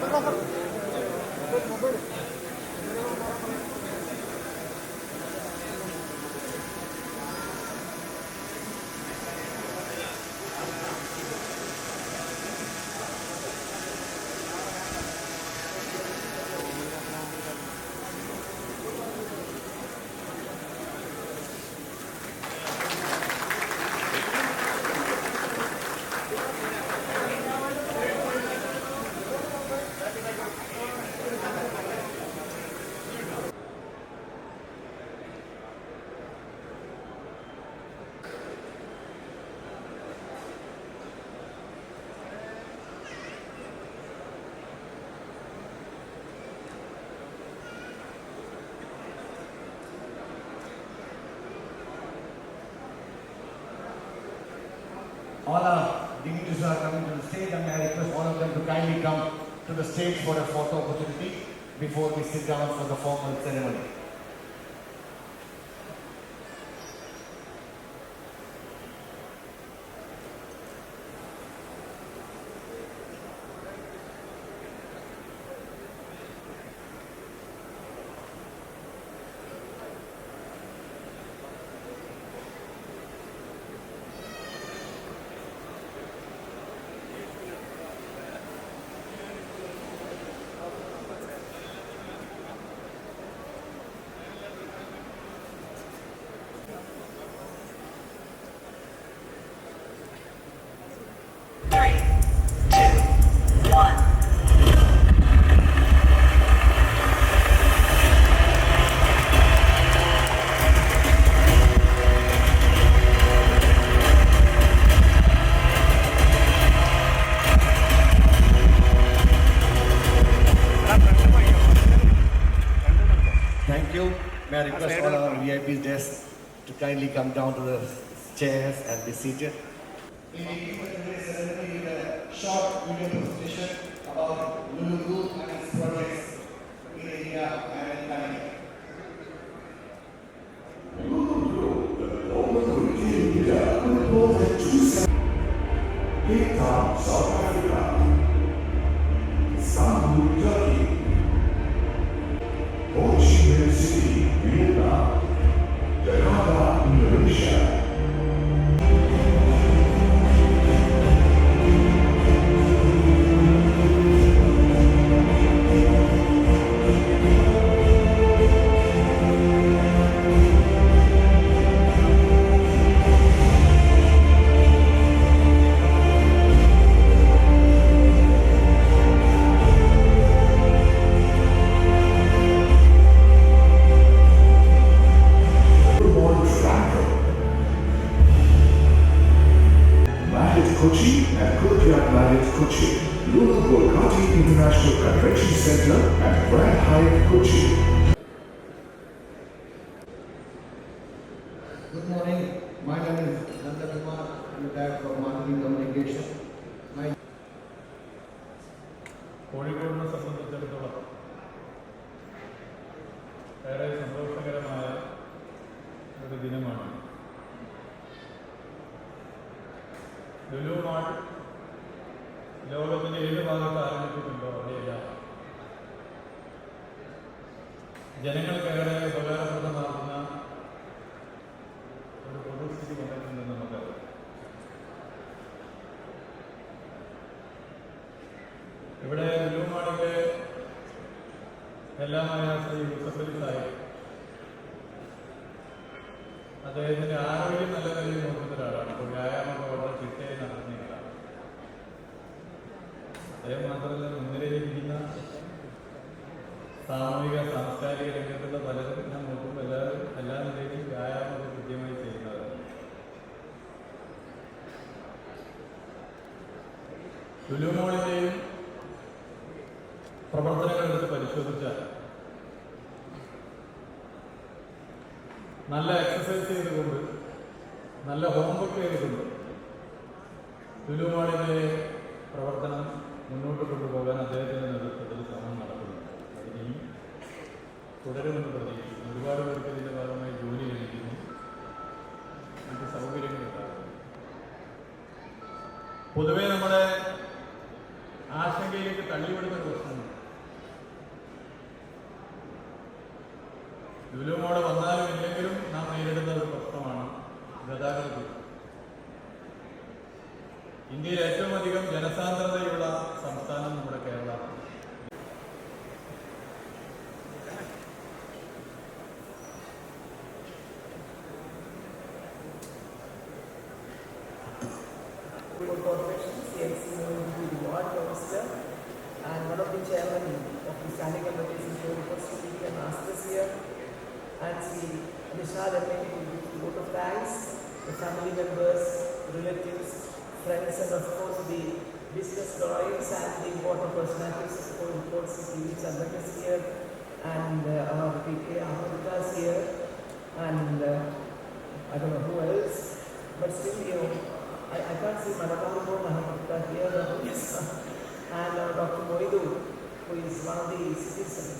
Thank you. All our dignitaries are coming to the stage and I request all of them to kindly come to the stage for a photo opportunity before we sit down for the formal ceremony. Request all our uh, VIPs desk to kindly come down to the chairs and be seated. In the today's ceremony, we a short video presentation about Lulu and its projects in India and in Thailand. Cape Town, South Africa. Istanbul, Turkey. City, Milano, Granada, Indonesia. Grand Hyatt Kochi. Good morning. My name is Nanda Kumar. I'm director of marketing communication. My കോഴിക്കോടിനെ സംബന്ധിച്ചിടത്തോളം ഏറെ സന്തോഷകരമായ ഒരു ദിനമാണ് Lulu mall ലോകത്തിന്റെ ഏത് ഭാഗത്ത് ആരംഭിച്ചിട്ടുണ്ടോ അവിടെയെല്ലാം ജനങ്ങൾക്കേറെ ഉപകാരപ്രദമാകുന്ന ഒരു പൊതുസ്ഥിതി വന്നിട്ടുണ്ടെന്ന് നമുക്കറിയാം. ഇവിടെ ലുലുമാളിലെ എല്ലാമായ ശ്രീ യൂസഫലി സാഹിബ് അദ്ദേഹത്തിന്റെ ആരോഗ്യം നല്ല നിലയിൽ നോക്കുന്ന ഒരാളാണ്. അപ്പോൾ വ്യായാമമൊക്കെ വളരെ ചിട്ടയായി നടത്തുന്നയാളാണ് അദ്ദേഹം മാത്രമല്ല മുൻനിരയിലിരിക്കുന്ന സാമൂഹിക സാംസ്കാരിക രംഗത്തുള്ള പലരും ഞാൻ നോക്കുമ്പോൾ എല്ലാവരും എല്ലാ നിലയിലും വ്യായാമം കൃത്യമായി ചെയ്യുന്നത് ലുലുമോളിന്റെയും പ്രവർത്തനങ്ങൾ എടുത്ത് പരിശോധിച്ചാൽ നല്ല എക്സസൈസ് ചെയ്തുകൊണ്ട് നല്ല ഹോംവർക്ക് ചെയ്തുകൊണ്ട് ലുലുമാളിന്റെ പ്രവർത്തനം മുന്നോട്ട് കൊണ്ടുപോകാൻ അദ്ദേഹത്തിന്റെ നേതൃത്വത്തിൽ ശ്രമം നടക്കുന്നു അതിനെയും തുടരുമെന്ന് പ്രതീക്ഷിക്കുന്നു. ഒരുപാട് പേർക്ക് ഇതിന്റെ ഭാഗമായി ജോലി ലഭിക്കുന്നു. മറ്റ് സൗകര്യങ്ങൾ പൊതുവേ നമ്മുടെ ആശങ്കയിലേക്ക് തള്ളിവിടുന്ന ഒരു പ്രശ്നമുണ്ട്. ലുലുമോട് വന്നാലും ഇല്ലെങ്കിലും നാം നേരിടുന്ന ഒരു പ്രശ്നമാണ് ഗതാഗതം ഇന്ത്യയിൽ ഏറ്റവും അധികം ജനസാന്ദ്രതയുള്ള chairman of the standing committee is here for speaking and asked us here. And Sri Nishad M.A. will give the vote of thanks, the family members, relatives, friends, and of course the business drawings and the important personalities of the reports the Chandrak is here, and uh, our PK Ahmadika here, and uh, I don't know who else, but still, you know, I, I can't see Manakamu Mahamutta here. Yes. and uh, Dr. Moidu, Queen's Valdez is